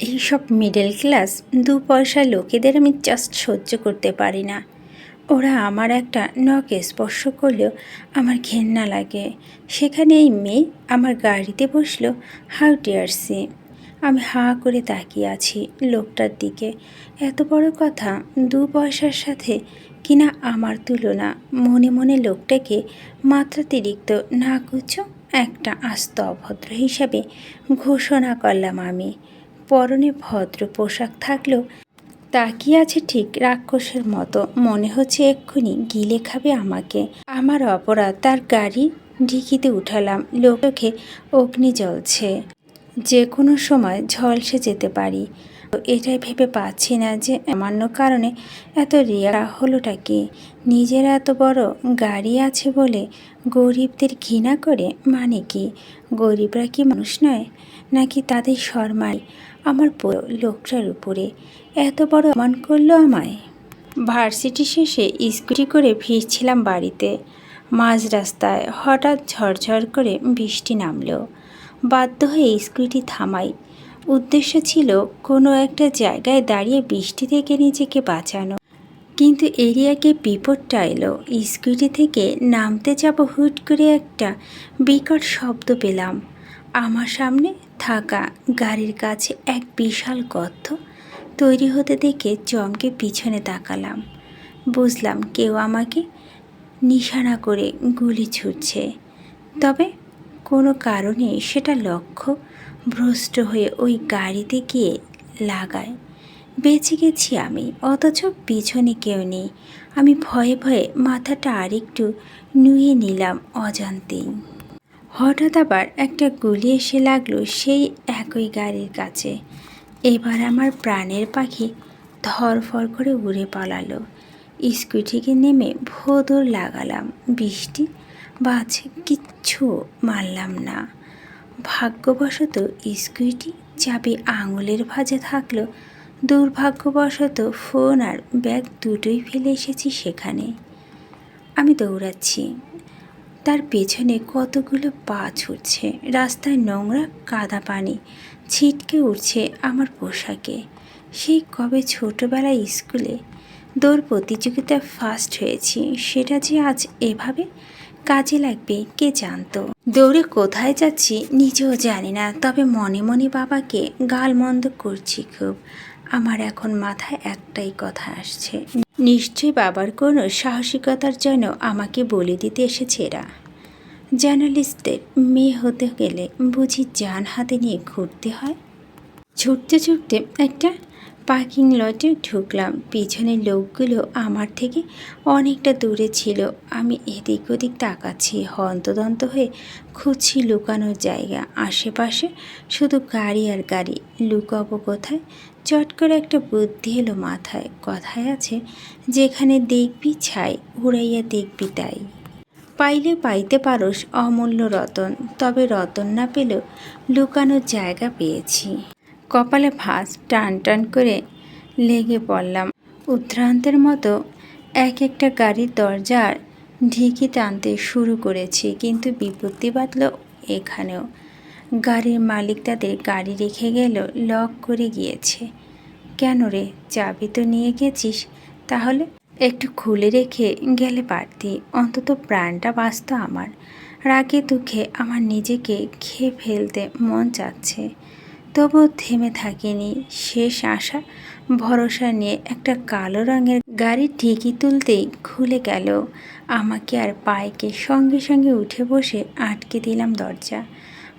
এইসব middle class দু পয়সা লোকেদের আমি জাস্ট সহ্য করতে পারি না। ওরা আমার একটা নখে স্পর্শ করলেও আমার ঘেন্না লাগে। সেখানে এই মেয়ে আমার গাড়িতে বসল হাউ ডিয়ারসি আমি হাঁ করে তাকিয়ে আছি লোকটার দিকে। এত বড় কথা দু পয়সার সাথে কিনা আমার তুলনা? মনে মনে লোকটাকে মাত্রাতিরিক্ত না কুচো একটা আস্ত অভদ্র হিসাবে ঘোষণা করলাম আমি। পরনে ভদ্র পোশাক থাকলেও তাকিয়ে আছে ঠিক রাক্ষসের মতো। মনে হচ্ছে এক্ষুনি গিলে খাবে আমাকে। আমার অপরাধ, তার গাড়ি ঢিকিতে উঠালাম। লোককে অগ্নি জ্বলছে। যে কোনো সময় ঝলসে যেতে পারি। এটাই ভেবে পাচ্ছি না যে সামান্য কারণে এত রিয়া হলোটা কি? নিজের এত বড় গাড়ি আছে বলে গরিবদের ঘৃণা করে মানে কি? গরিবরা কি মানুষ নয়? নাকি তাদের শর্মায় আমার লোকটার উপরে এত বড় অমান করল আমায়। ভার্সিটি শেষে স্কুটি করে ফিরছিলাম বাড়িতে। মাঝ রাস্তায় হঠাৎ ঝরঝর করে বৃষ্টি নামলো। বাধ্য হয়ে স্কুটি থামাই। উদ্দেশ্য ছিল কোনো একটা জায়গায় দাঁড়িয়ে বৃষ্টি থেকে নিজেকে বাঁচানো। কিন্তু এরিয়াকে বিপদটা এলো। স্কুটি থেকে নামতে যাব হুট করে একটা বিকট শব্দ পেলাম। আমার সামনে থাকা গাড়ির কাছে এক বিশাল গর্ত তৈরি হতে দেখে চমকে পিছনে তাকালাম। বুঝলাম কেউ আমাকে নিশানা করে গুলি ছুটছে তবে কোনো কারণে সেটা লক্ষ্য ভ্রষ্ট হয়ে ওই গাড়িতে গিয়ে লাগায়। বেঁচে গেছি আমি, অথচ পিছনে কেউ নেই। আমি ভয়ে ভয়ে মাথাটা আরেকটু নুয়ে নিলাম অজান্তেই। হঠাৎ আবার একটা গুলি এসে লাগল সেই একই গাড়ির কাছে। এবার আমার প্রাণের পাখি ধরফর করে উড়ে পালালো। স্কুটিকে নেমে ভোদর লাগালাম। বৃষ্টি বাজ কিচ্ছু মারলাম না। ভাগ্যবশত স্কুটি চাবি আঙুলের ভাজে থাকল। দুর্ভাগ্যবশত ফোন আর ব্যাগ দুটোই ফেলে এসেছি সেখানে। আমি দৌড়াচ্ছি। তার পেছনে কতগুলো পা ছুটছে। রাস্তায় নোংরা কাদা পানি ছিটকে উঠছে আমার পোশাকে। সেই কবে ছোটোবেলায় স্কুলে দৌড় প্রতিযোগিতায় ফার্স্ট হয়েছি, সেটা যে আজ এভাবে কাজে লাগবে কে জানতো? দৌড়ে কোথায় যাচ্ছি নিজেও জানি না, তবে মনে মনে বাবাকে গালমন্দ করছি খুব। আমার এখন মাথায় একটাই কথা আসছে। নিশ্চয়ই বাবার কোনো সাহসিকতার জন্য আমাকে বলে দিতে এসেছে এরা। জার্নালিস্টদের মেয়ে হতে গেলে বুঝি যান হাতে নিয়ে ঘুরতে হয়। ছুটতে ছুটতে একটা পার্কিং লটে ঢুকলাম। পিছনের লোকগুলো আমার থেকে অনেকটা দূরে ছিল। আমি এদিক ওদিক তাকাচ্ছি, হন্তদন্ত হয়ে খুঁজছি লুকানোর জায়গা। আশেপাশে শুধু গাড়ি আর গাড়ি। লুকাবো কোথায়? চট করে একটা বুদ্ধি এলো মাথায়। কথায় আছে, যেখানে দেখবি ছাই, উড়াইয়া দেখবি তাই। পাইলে পাইতে পারস অমূল্য রতন, তবে রতন না পেলেও লুকানোর জায়গা পেয়েছি। কপালে ফাঁস টান টান করে লেগে পড়লাম। উদ্ভ্রান্তের মতো এক একটা গাড়ির দরজার ঢিকি টানতে শুরু করেছি, কিন্তু বিপত্তি বাঁধল এখানেও। গাড়ির মালিক তাদের গাড়ি রেখে গেল, লক করে গিয়েছে। কেন রে, চাবি তো নিয়ে গেছিস? তাহলে একটু খুলে রেখে গেলে পারতি, অন্তত প্রাণটা বাঁচত আমার। রাগে দুঃখে আমার নিজেকে খেয়ে ফেলতে মন চাচ্ছে। তবু থেমে থাকিনি। শেষ আশা, ভরসা নিয়ে একটা কালো রঙের গাড়ি ঠিকই তুলতেই খুলে গেল। আমাকে আর পায়েকে সঙ্গে সঙ্গে উঠে বসে আটকে দিলাম দরজা।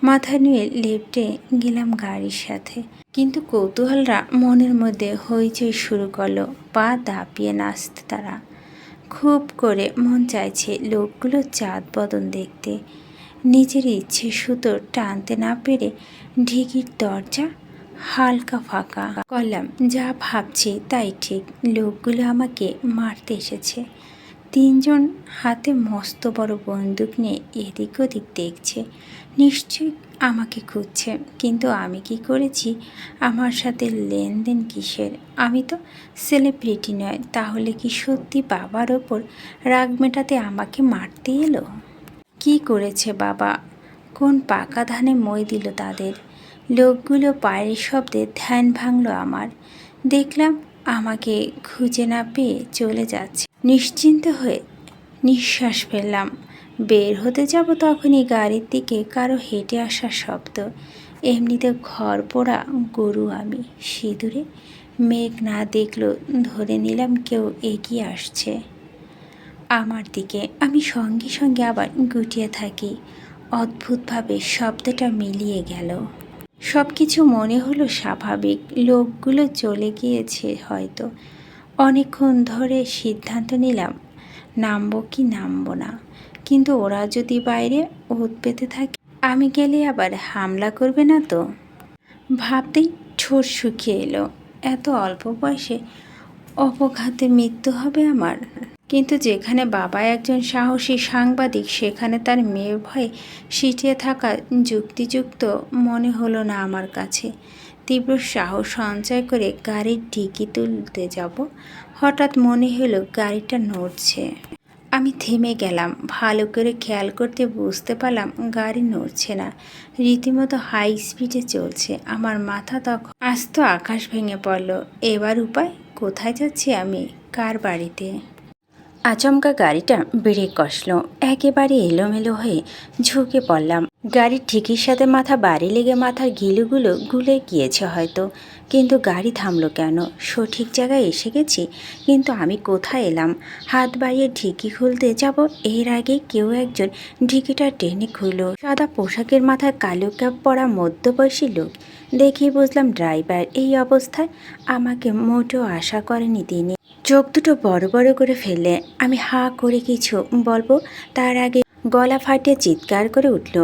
মাথা নিয়ে লেপটে গেলাম গাড়ির সাথে। কিন্তু কৌতূহলরা মনের মধ্যে হইচই শুরু করল, পা দাপিয়ে নাচতে তারা। খুব করে মন চাইছে লোকগুলো চাঁদ বদন দেখতে। নিজের ইচ্ছে সুতো টানতে না পেরে ঢিকির দরজা হালকা ফাঁকা করলাম। যা ভাবছি তাই ঠিক, লোকগুলো আমাকে মারতে এসেছে। তিনজন হাতে মস্ত বড় বন্দুক নিয়ে এদিক ওদিক দেখছে। নিশ্চয়ই আমাকে খুঁজছে, কিন্তু আমি কি করেছি? আমার সাথে লেনদেন কিসের? আমি তো সেলিব্রিটি নয়, তাহলে কি সত্যি বাবার ওপর রাগ মেটাতে আমাকে মারতে এলো? কি করেছে বাবা? কোন পাকা ধানে মই দিল তাদের? লোকগুলো পায়ের শব্দে ধ্যান ভাঙল আমার। দেখলাম আমাকে খুঁজে না পেয়ে চলে যাচ্ছে। নিশ্চিন্ত হয়ে নিঃশ্বাস ফেললাম। বের হতে যাব তখনই গাড়ির দিকে কারও হেঁটে আসার শব্দ। এমনিতে ঘর পোড়া গরু আমি। সিঁদুরে মেঘ না দেখল ধরে নিলাম কেউ এগিয়ে আসছে। আমার দিকে আমি সঙ্গে সঙ্গে আবার গুটিয়ে থাকি। অদ্ভুতভাবে শব্দটা মিলিয়ে গেল। সব কিছু মনে হলো স্বাভাবিক। লোকগুলো চলে গিয়েছে হয়তো। অনেকক্ষণ ধরে সিদ্ধান্ত নিলাম, নামবো কি নামবো না। কিন্তু ওরা যদি বাইরে ওত পেতে থাকে, আমি গেলে আবার হামলা করবে না তো? ভাবতেই ঠোঁট শুকিয়ে এলো। এত অল্প বয়সে অপঘাতে মৃত্যু হবে আমার? কিন্তু যেখানে বাবা একজন সাহসী সাংবাদিক, সেখানে তার মেয়ের ভয়ে সিটিয়ে থাকা যুক্তিযুক্ত মনে হলো না আমার কাছে। তীব্র সাহস সঞ্চয় করে গাড়ির ডিকি তুলতে যাব। হঠাৎ মনে হলো গাড়িটা নড়ছে। আমি থেমে গেলাম। ভালো করে খেয়াল করতে বুঝতে পারলাম গাড়ি নড়ছে না। রীতিমতো হাই স্পিডে চলছে। আমার মাথা তখন আস্ত আকাশ ভেঙে পড়ল। এবার উপায়? কোথায় যাচ্ছি আমি? কার বাড়িতে? আচমকা গাড়িটা ব্রেক কষল। একেবারে এলোমেলো হয়ে ঝুঁকে পড়লাম। গাড়ির ঠিকির সাথে মাথা বাড়ি লেগে মাথার গিলুগুলো গুলে গিয়েছে হয়তো। কিন্তু গাড়ি থামলো কেন? সঠিক জায়গায় এসে গেছি, কিন্তু আমি কোথায় এলাম? হাত বাড়িয়ে ঢিকি খুলতে যাব? এর আগে কেউ একজন ঢিকিটা টেনে খুলল। সাদা পোশাকের মাথায় কালো ক্যাপ পরা মধ্যবয়সী লোক। দেখেই বুঝলাম ড্রাইভার এই অবস্থায় আমাকে মোটেও আশা করেনি তিনি। চোখ দুটো বড় বড় করে ফেললে আমি হা করে কিছু বলব, তার আগে গলা ফাটিয়ে চিৎকার করে উঠল,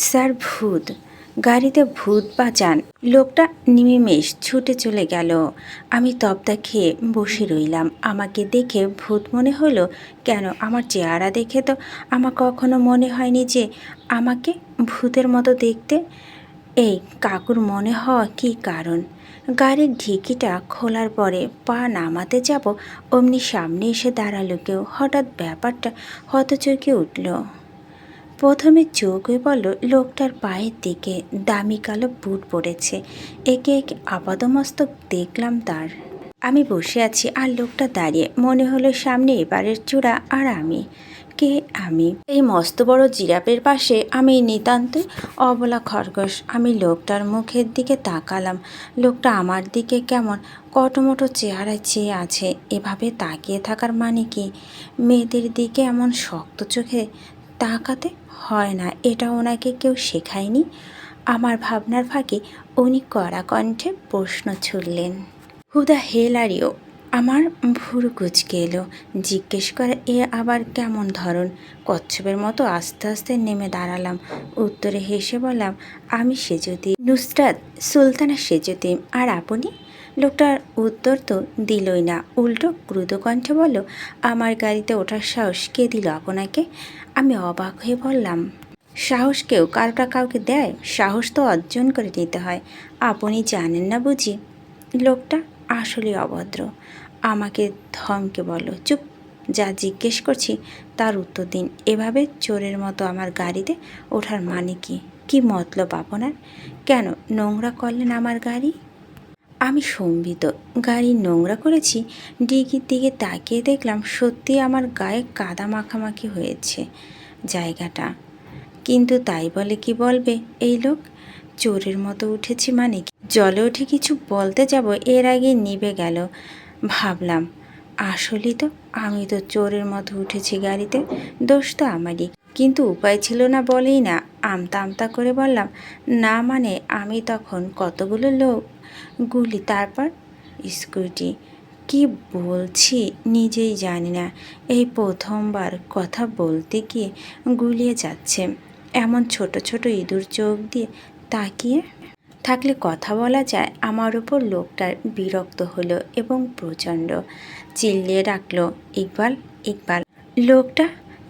স্যার, ভূত। গাড়িতে ভূত বাঁচান। লোকটা নিমিমেষ ছুটে চলে গেল। আমি তপ্তা খেয়ে বসে রইলাম। আমাকে দেখে ভূত মনে হলো, কেন, আমার চেহারা দেখে তো আমার কখনো মনে হয়নি যে আমাকে ভূতের মতো দেখতে এই কাকুর মনে হওয়া কী কারণ? গাড়ির ঢিকিটা খোলার পরে পা নামাতে যাব, অমনি সামনে এসে দাঁড়াল কেউ। হঠাৎ ব্যাপারটা হতচকে উঠল। প্রথমে চোখ হয়ে পড়ল লোকটার পায়ের দিকে দামি কালো বুট পড়েছে। একে একে আপাদমস্তক দেখলাম তার। আমি বসে আছি, আর লোকটা দাঁড়িয়ে। মনে হলো সামনে এবারের চূড়া আর আমি। কে আমি? এই মস্ত বড় জিরাপের পাশে আমি নিতান্তই অবলা খরগোশ। আমি লোকটার মুখের দিকে তাকালাম। লোকটা আমার দিকে কেমন কটমটো চেহারায় চেয়ে আছে। এভাবে তাকিয়ে থাকার মানে কি? মেয়েদের দিকে এমন শক্ত চোখে তাকাতে হয় না। এটা ওনাকে কেউ শেখায়নি? আমার ভাবনার ফাঁকে উনি কড়া কণ্ঠে প্রশ্ন ছুড়লেন। হুদা হেল আর ইউ আমার ভুরু কুচকে এলো। জিজ্ঞেস করে, এ আবার কেমন ধরন? কচ্ছপের মতো আস্তে আস্তে নেমে দাঁড়ালাম। উত্তরে হেসে বললাম, আমি সেজুতি। নুসরাত, সুলতানা সেজুতি। আর আপনি? লোকটার উত্তর তো দিলই না। উল্টো ক্রুদকণ্ঠে বলল, আমার গাড়িতে ওঠার সাহস কে দিল আপনাকে? আমি অবাক হয়ে বললাম, সাহস কেউ? কারোটা কাউকে দেয়? সাহস তো অর্জন করে নিতে হয়। আপনি জানেন না বুঝি? লোকটা আসলে অভদ্র। আমাকে ধমকে বলো চুপ, যা জিজ্ঞেস করছি তার উত্তর দিন। এভাবে চোরের মতো আমার গাড়িতে ওঠার মানে কি? কি মতলব আপনার? কেন নোংরা করলেন আমার গাড়ি? আমি সম্বিত গাড়ি নোংরা করেছি, ডিগির দিকে তাকিয়ে দেখলাম সত্যি আমার গায়ে কাদা মাখামাখি হয়েছে জায়গাটা। কিন্তু তাই বলে কি বলবে এই লোক? চোরের মতো উঠেছি মানে কি? জলে উঠে কিছু বলতে যাব, এর আগে নিভে গেল। ভাবলাম, আসলেই তো আমি তো চোরের মতো উঠেছি গাড়িতে, দোষ তো আমারই। কিন্তু উপায় ছিল না বলেই না, আমতা আমতা করে বললাম, না মানে আমি তখন কতগুলো লোক গুলি, তারপর? স্কুটি। কি বলছি, নিজেই জানি না। এই প্রথমবার কথা বলতে গিয়ে গুলিয়ে যাচ্ছে। এমন ছোট ছোট ইঁদুর চোখ দিয়ে তাকিয়ে থাকলে কথা বলা যায়। আমার ওপর লোকটার বিরক্ত হলো এবং প্রচণ্ড চিল্লিয়ে ডাকলো, ইকবাল ইকবাল। লোকটা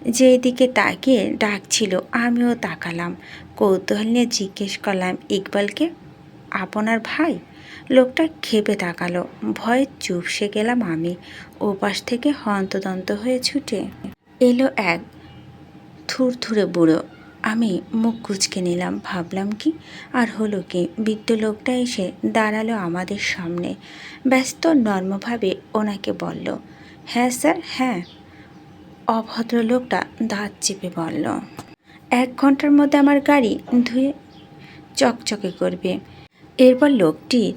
যেদিকে তাকিয়ে ডাকছিল, আমিও তাকালাম। কৌতূহল নিয়ে জিজ্ঞেস করলাম, ইকবালকে? আপনার ভাই? লোকটা খেপে তাকালো। ভয়ে চুপসে গেলাম আমি। ওপাশ থেকে হন্তদন্ত হয়ে ছুটে এলো এক থুরথুরে বুড়ো। আমি মুখ কুচকে নিলাম, ভাবলাম কি? আর হলো কি? বৃদ্ধ লোকটা এসে দাঁড়াল আমাদের সামনে। ব্যস্ত নর্মভাবে ওনাকে বলল হ্যাঁ স্যার হ্যাঁ। অভদ্র লোকটা দাঁত চেপে বলল, এক ঘণ্টার মধ্যে আমার গাড়ি ধুয়ে চকচকে করবে। এরপর লোকটির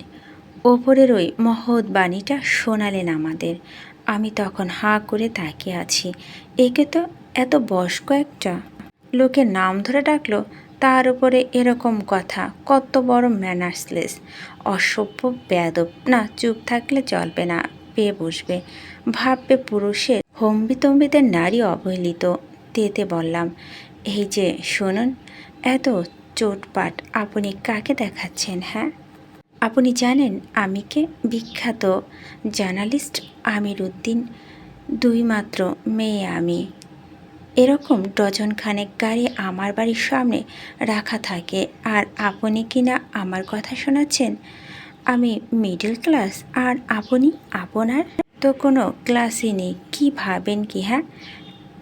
ওপরের ওই মহৎ বাণীটা শোনালেন আমাদের। আমি তখন হাঁ করে তাকিয়ে আছি। একে তো এত বয়স্ক একটা লোকের নাম ধরে ডাকলো, তার উপরে এরকম কথা, কত বড় ম্যানার্সলেস। অসভ্য, বেয়াদব, না, চুপ থাকলে চলবে না, পেয়ে বসবে। ভাববে পুরুষের হম্বিতম্বিদের নারী অবহেলিত। তেতে বললাম, এই যে, শুনুন, এত চোটপাট আপনি কাকে দেখাচ্ছেন হ্যাঁ? আপনি জানেন আমি কে? বিখ্যাত জার্নালিস্ট আমির উদ্দিন দুই মাত্র মেয়ে আমি। এরকম ডজন খানেক গাড়ি আমার বাড়ির সামনে রাখা থাকে। আর আপনি কি না আমার কথা শোনাচ্ছেন? আমি মিডল ক্লাস আর আপনি আপনার? তো কোনো ক্লাসই নেই। কী ভাবেন কি হ্যাঁ?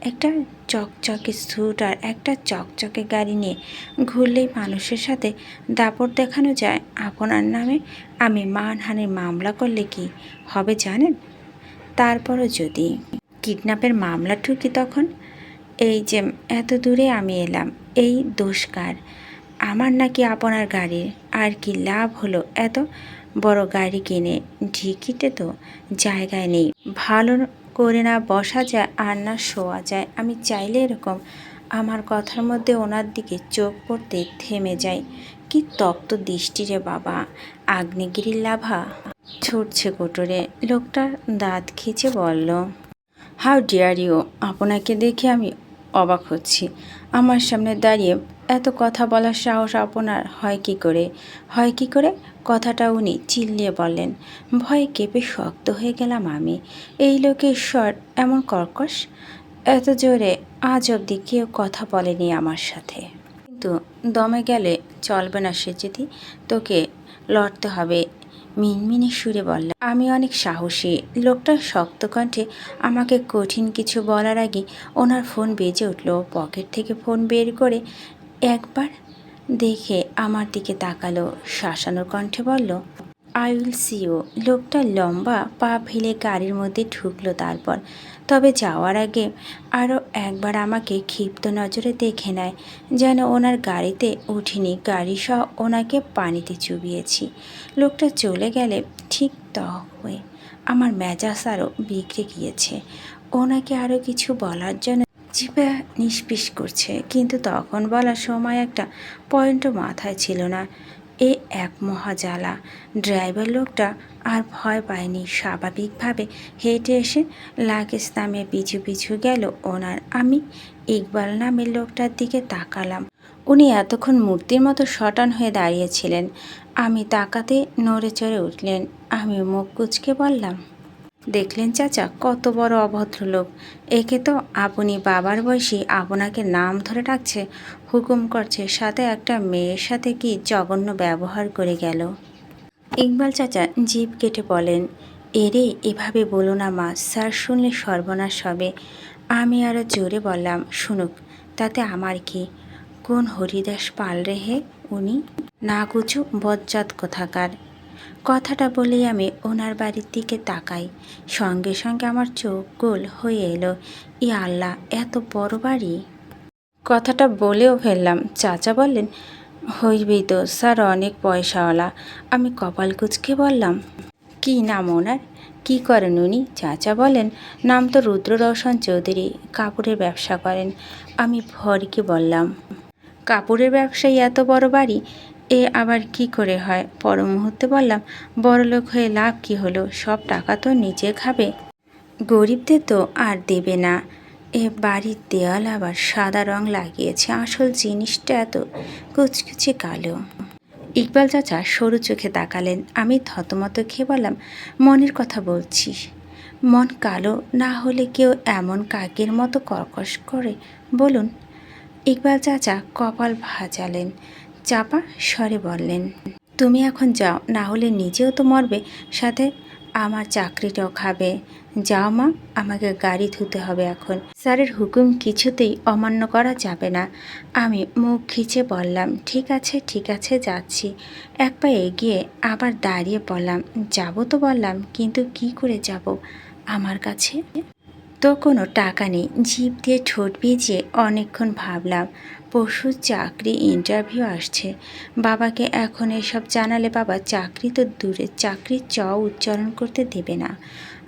একটা চকচকে স্যুট আর একটা চকচকে গাড়ি নিয়ে ঘুরলেই মানুষের সাথে দাপট দেখানো যায়। আপনার নামে আমি মানহানির মামলা করলে কি হবে জানেন? তারপরও যদি কিডন্যাপের মামলা ঠুকি তখন এই যে এত দূরে আমি এলাম, এই দোষকার আমার নাকি আপনার গাড়ির, আর কি লাভ হলো এত বড় গাড়ি কিনে? ঢিকিতে তো জায়গায় নেই। ভালো করে না বসা যায় আর না শোয়া যায়। আমি চাইলে এরকম আমার কথার মধ্যে ওনার দিকে চোখ পড়তে থেমে যায় কি তপ্ত দৃষ্টি রে বাবা, আগ্নেয়গিরির লাভা। ছুটছে কোটরে লোকটা দাঁত খিচে বলল, হাউ ডিয়ার ইউ, আপনাকে দেখে আমি অবাক হচ্ছি। আমার সামনে দাঁড়িয়ে এত কথা বলার সাহস আপনার হয় কি করে? হয় কি করে? কথাটা উনি চিল্লিয়ে বললেন, ভয়ে কেঁপে শক্ত হয়ে গেলাম আমি। এই লোকের স্বর এমন কর্কশ? এত জোরে আজ অবধি কেউ কথা বলেনি আমার সাথে। কিন্তু দমে গেলে চলবে না সে যদি তোকে লড়তে হবে মিনমিনে সুরে বললাম আমি অনেক সাহসী। লোকটা শক্ত কণ্ঠে আমাকে কঠিন কিছু বলার আগে ওনার ফোন বেজে উঠল। পকেট থেকে ফোন বের করে একবার দেখে আমার দিকে তাকালো। শাসানোর কণ্ঠে বলল আই উইল সিও লোকটা লম্বা পা ফেলে গাড়ির মধ্যে ঢুকলো। তারপর তবে যাওয়ার আগে আরও একবার আমাকে ক্ষিপ্ত নজরে দেখে নেয়, যেন ওনার গাড়িতে উঠিনি, গাড়ি সহ ওনাকে পানিতে চুবিয়েছি। লোকটা চলে গেলে ঠিক তখন আমার মেজাজ আরও বিগড়ে গিয়েছে। ওনাকে আরও কিছু বলার জন্য জিপে নিষ্পিস করছে, কিন্তু তখন বলার সময় একটা পয়েন্টও মাথায় ছিল না। এ এক মহা জ্বালা ড্রাইভার লোকটা আর ভয় পায়নি। স্বাভাবিকভাবে হেঁটে এসে লাগেজ নামে পিছু পিছু গেল ওনার। আমি ইকবাল নামের লোকটার দিকে তাকালাম। উনি এতক্ষণ মূর্তির মতো শটান হয়ে দাঁড়িয়েছিলেন। আমি তাকাতে নড়ে চড়ে উঠলেন। আমি মুখ কুচকে বললাম দেখলেন চাচা, কত বড় অভদ্র লোক একে তো আপনি বাবার বয়সী, আপনাকে নাম ধরে ডাকছে, হুকুম করছে, সাথে একটা মেয়ের সাথে কি জঘন্য ব্যবহার করে গেল। ইকবাল চাচা জিভ কেটে বলেন, এরে, এভাবে বলো না মা, স্যার শুনলে সর্বনাশ হবে। আমি আরও জোরে বললাম, শুনুক, তাতে আমার কি? কোন হরিদাস পাল রে হে উনি? না কুচু, বজ্জাত কোথাকার। কথাটা বলেই আমি ওনার বাড়ির দিকে তাকাই। সঙ্গে সঙ্গে আমার চোখ গোল হয়ে এলো। ই আল্লাহ, এত বড় বাড়ি? কথাটা বলেও ফেললাম। চাচা বললেন, হইবেই তো, স্যার অনেক পয়সাওয়ালা। আমি কপাল কুচকে বললাম, কি নাম ওনার? কি করেন উনি? চাচা বলেন, নাম তো রুদ্র রোশন চৌধুরী, কাপড়ের ব্যবসা করেন। আমি ভরকে বললাম, কাপড়ের ব্যবসায়ী এত বড় বাড়ি? এ আবার কি করে হয়? পর মুহূর্তে বললাম, বড়লোক হয়ে লাভ কি হলো? সব টাকা তো নিজে খাবে। গরিবদের তো আর দেবে না। এ বাড়ির দেওয়াল আবার সাদা রং লাগিয়েছে। আসল জিনিসটা এত কুচকুচে কালো। ইকবাল চাচা সরু চোখে তাকালেন। আমি থতমত খেয়ে বললাম, মনের কথা বলছি মন কালো না হলে কেউ এমন কাকের মতো কর্কশ করে? বলুন। ইকবাল চাচা কপাল ভাজালেন। চাপা স্বরে বললেন, তুমি এখন যাও না হলে নিজেও তো মরবে, সাথে আমার চাকরিটাও খাবে। যাও মা, আমাকে গাড়ি ধুতে হবে এখন। স্যারের হুকুম কিছুতেই অমান্য করা যাবে না। আমি মুখ খিচে বললাম, ঠিক আছে ঠিক আছে, যাচ্ছি। এক পা এগিয়ে আবার দাঁড়িয়ে বললাম, যাব তো বললাম, কিন্তু কি করে যাব? আমার কাছে তো কোনো টাকা নেই। জিপ দিয়ে ঠোঁট ভিজিয়ে অনেকক্ষণ ভাবলাম পরশু চাকরি ইন্টারভিউ আসছে। বাবাকে এখন এসব জানালে বাবা, চাকরি তো দূরে চাকরির চ উচ্চারণ করতে দেবে না।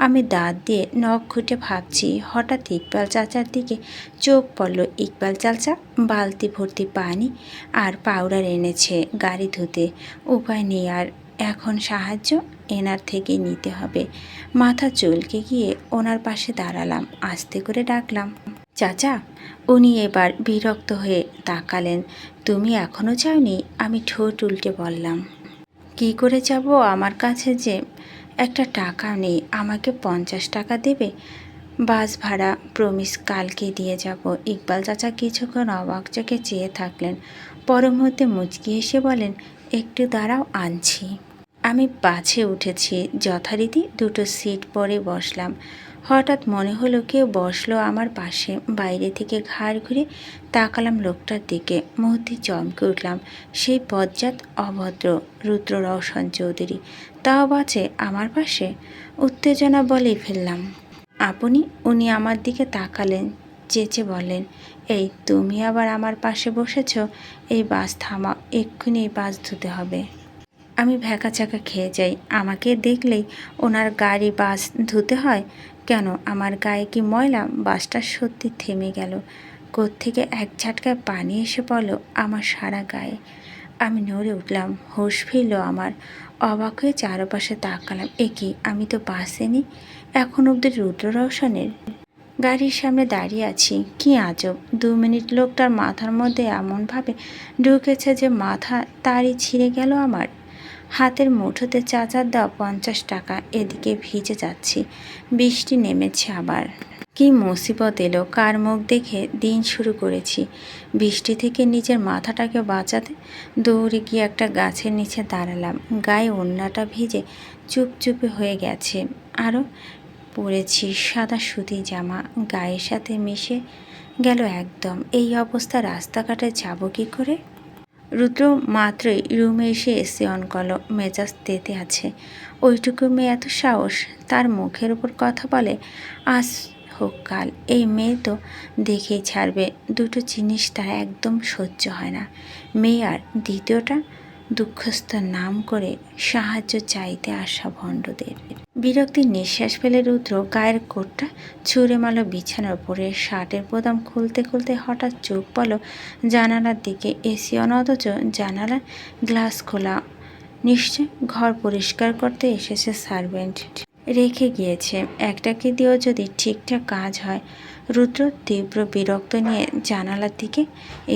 আমি দাঁত দিয়ে নখ খুঁটে ভাবছি, হঠাৎ ইকবাল চাচার দিকে চোখ পড়ল। ইকবাল চাচা, বালতি ভর্তি পানি আর পাউডার এনেছে গাড়ি ধুতে। উপায় নেই আর এখন সাহায্য এনার থেকে নিতে হবে। মাথা চুলকে গিয়ে ওনার পাশে দাঁড়ালাম, আস্তে করে ডাকলাম। চাচা, উনি এবার বিরক্ত হয়ে তাকালেন। তুমি এখনও যাওনি আমি ঠোঁট উল্টে বললাম। কি করে যাব আমার কাছে যে? একটা টাকা নেই, আমাকে পঞ্চাশ টাকা দেবে? বাস ভাড়া প্রমিস কালকে দিয়ে যাব। ইকবাল চাচা কিছুক্ষণ অবাক চোখে চেয়ে থাকলেন। মুহূর্তে মুচকি এসে বলেন, একটু দাঁড়াও, আনছি। আমি বাসে উঠেছি। যথারীতি দুটো সিট পরে বসলাম। হঠাৎ মনে হলো কেউ বসল আমার পাশে। বাইরে থেকে ঘাড় ঘুরে তাকালাম লোকটার দিকে। মুহূর্তে চমকে উঠলাম। সেই বজ্জাত অভদ্র রুদ্র রওশন চৌধুরী। তাও বাঁচে আমার পাশে? উত্তেজনা বলেই ফেললাম। আপনি, উনি আমার দিকে তাকালেন, চেঁচে বললেন, এই, তুমি আবার আমার পাশে বসেছ? এই বাস থামা এক্ষুনি এই বাস ধুতে হবে। আমি ভ্যাকা চাকা খেয়ে যাই। আমাকে দেখলেই ওনার গাড়ি বাস ধুতে হয়? কেন? আমার গায়ে কি ময়লা? বাসটা সত্যি থেমে গেল। কোত্থেকে এক ঝাটকায় পানি এসে পড়ল আমার সারা গায়ে। আমি নড়ে উঠলাম, হোশ ফিরল আমার। অবাক হয়ে চারপাশে তাকালাম। এ কি, আমি তো বাসে নি এখন অব্দি রুদ্র রওশনের গাড়ির সামনে দাঁড়িয়ে আছি। কি আজব! দু মিনিট লোকটার মাথার মধ্যে এমনভাবে ঢুকেছে যে মাথা তারই ছিঁড়ে গেল আমার। হাতের মুঠোতে চাচার দেওয়া পঞ্চাশ টাকা এদিকে ভিজে যাচ্ছি। বৃষ্টি নেমেছে আবার। কি মুসিবত এলো, কার মুখ দেখে দিন শুরু করেছি। বৃষ্টি থেকে নিজের মাথাটাকে বাঁচাতে দৌড়ে গিয়ে একটা গাছের নিচে দাঁড়ালাম। গায়ে ওন্নাটা ভিজে চুপচুপে হয়ে গেছে। আরও পরেছি সাদা সুতি জামা, গায়ের সাথে মিশে গেল একদম। এই অবস্থা রাস্তাঘাটে যাব কী করে? রুদ্র মাত্রই রুমে এসে এসে অন মেজাজ তেতে আছে। ওইটুকু মেয়ে এত সাহস, তার মুখের উপর কথা বলে, আজ হোক, কাল। এই মেয়ে তো দেখেই ছাড়বে, দুটো জিনিস তার একদম সহ্য হয় না। মেয়ে আর দ্বিতীয়টা দুঃখস্থ নাম করে সাহায্য চাইতে আসা ভণ্ডদের। বিরক্তির নিঃশ্বাস ফেলে রুদ্র গায়ের কোটটা ছুঁড়ে মালো বিছানার উপরে। শার্টের বোতাম খুলতে খুলতে হঠাৎ চোখ পড়ল জানালার দিকে। এসি অথচ জানালার গ্লাস খোলা। নিশ্চয় ঘর পরিষ্কার করতে এসেছে সার্ভেন্ট। রেখে গিয়েছে। একটাকে দিয়েও যদি ঠিকঠাক কাজ হয় রুদ্র তীব্র বিরক্ত নিয়ে জানালার দিকে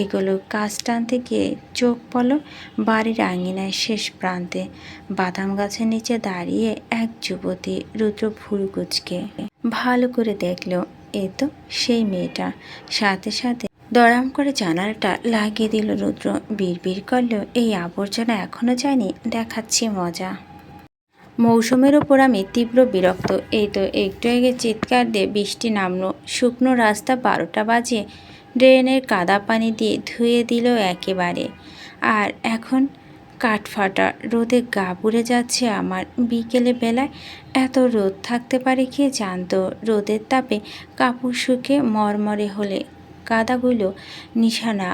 এগুলো। কাজ টানতে গিয়ে চোখ পড়ল বাড়ির আঙিনায় শেষ প্রান্তে। বাদাম গাছের নিচে দাঁড়িয়ে এক যুবতী রুদ্র কুচকে ভালো করে দেখল। এ তো সেই মেয়েটা। সাথে সাথে দরাম করে জানালাটা লাগিয়ে দিল রুদ্র। বিড়বিড় করলেও এই আবর্জনা এখনও যায়নি? দেখাচ্ছি মজা। মৌসুমের ওপর আমি তীব্র বিরক্ত। এই তো একটু আগে চিৎকার দিয়ে বৃষ্টি নামলো। শুকনো রাস্তা বারোটা বাজে ড্রেনের কাদা পানি দিয়ে ধুয়ে দিল একেবারে। আর এখন কাঠফাটা রোদে গা পুড়ে যাচ্ছে আমার। বিকেলে বেলায় এত রোদ থাকতে পারে কে জানতো? রোদের তাপে কাপড় শুকে মরমরে হলে কাদাগুলো নিশানা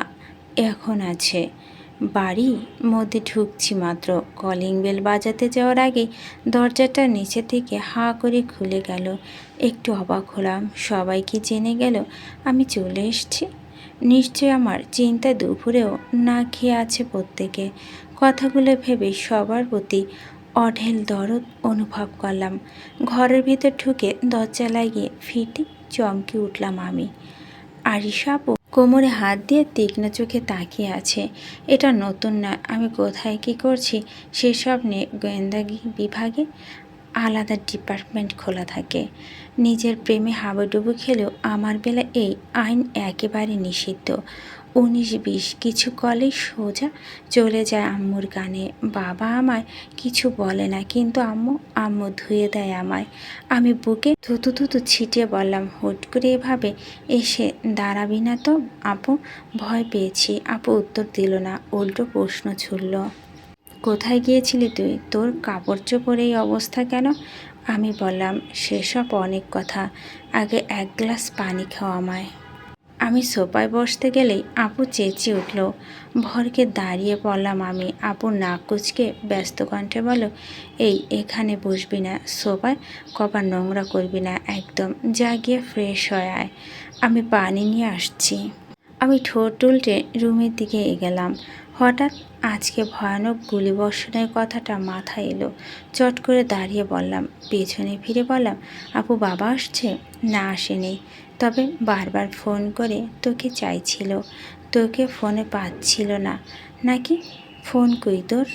এখন আছে। বাড়ি? মধ্যে ঢুকছি মাত্র। কলিং বেল বাজাতে যাওয়ার আগে দরজাটা নিচে থেকে হা করে খুলে গেল। একটু অবাক হলাম, সবাই কি জেনে গেল আমি চলে এসছি? নিশ্চয় আমার চিন্তা দুপুরেও না খেয়ে আছে প্রত্যেকে। কথাগুলো ভেবে সবার প্রতি অঢেল দরদ অনুভব করলাম। ঘরের ভিতর ঢুকে দরজা লাগিয়ে ফিটি চমকে উঠলাম আমি। আরিশা আপু কোমরে হাত দিয়ে তীক্ষ্ণ চোখে তাকিয়ে আছে। এটা নতুন নয়, আমি কোথায় কি করছি সেসব নিয়ে গোয়েন্দাগি বিভাগে আলাদা ডিপার্টমেন্ট খোলা থাকে। নিজের প্রেমে হাবুডুবু খেলেও আমার বেলা এই আইন একেবারে নিষিদ্ধ। উনিশ বিশ কিছু কলেই সোজা চলে যায় আম্মুর কানে। বাবা আমায় কিছু বলে না, কিন্তু আম্মু আম্মু ধুয়ে দেয় আমায়। আমি বুকে থুতু থুতু ছিটিয়ে বললাম, হুট করে এভাবে এসে দাঁড়াবি না তো? আপু, ভয় পেয়েছি। আপু উত্তর দিল না। উল্টো প্রশ্ন ছুড়ল। কোথায় গিয়েছিলি তুই? তোর কাপড় চোপড় এই অবস্থা কেন? আমি বললাম, সেসব অনেক কথা। আগে এক গ্লাস পানি খাওয়া আমায়। আমি সোফায় বসতে গেলেই আপু চেঁচিয়ে উঠল। ভরকে দাঁড়িয়ে পড়লাম আমি। আপু নাক কুচকে ব্যস্ত কণ্ঠে বলো এই, এখানে বসবি না। সোফায় কপার নোংরা করবি না একদম। যা গিয়ে ফ্রেশ হয়ে আয়। আমি পানি নিয়ে আসছি। আমি ঠোঁট উল্টে রুমের দিকে এগেলাম। হঠাৎ আজকে ভয়ানক গুলিবর্ষণের কথাটা মাথায় এলো। চট করে দাঁড়িয়ে বললাম, পেছনে ফিরে বললাম, আপু, বাবা আসছে? না, আসেনি। তবে বারবার ফোন করে তোকে চাইছিল। তোকে ফোনে পাচ্ছিল না। নাকি? ফোন কই তোর?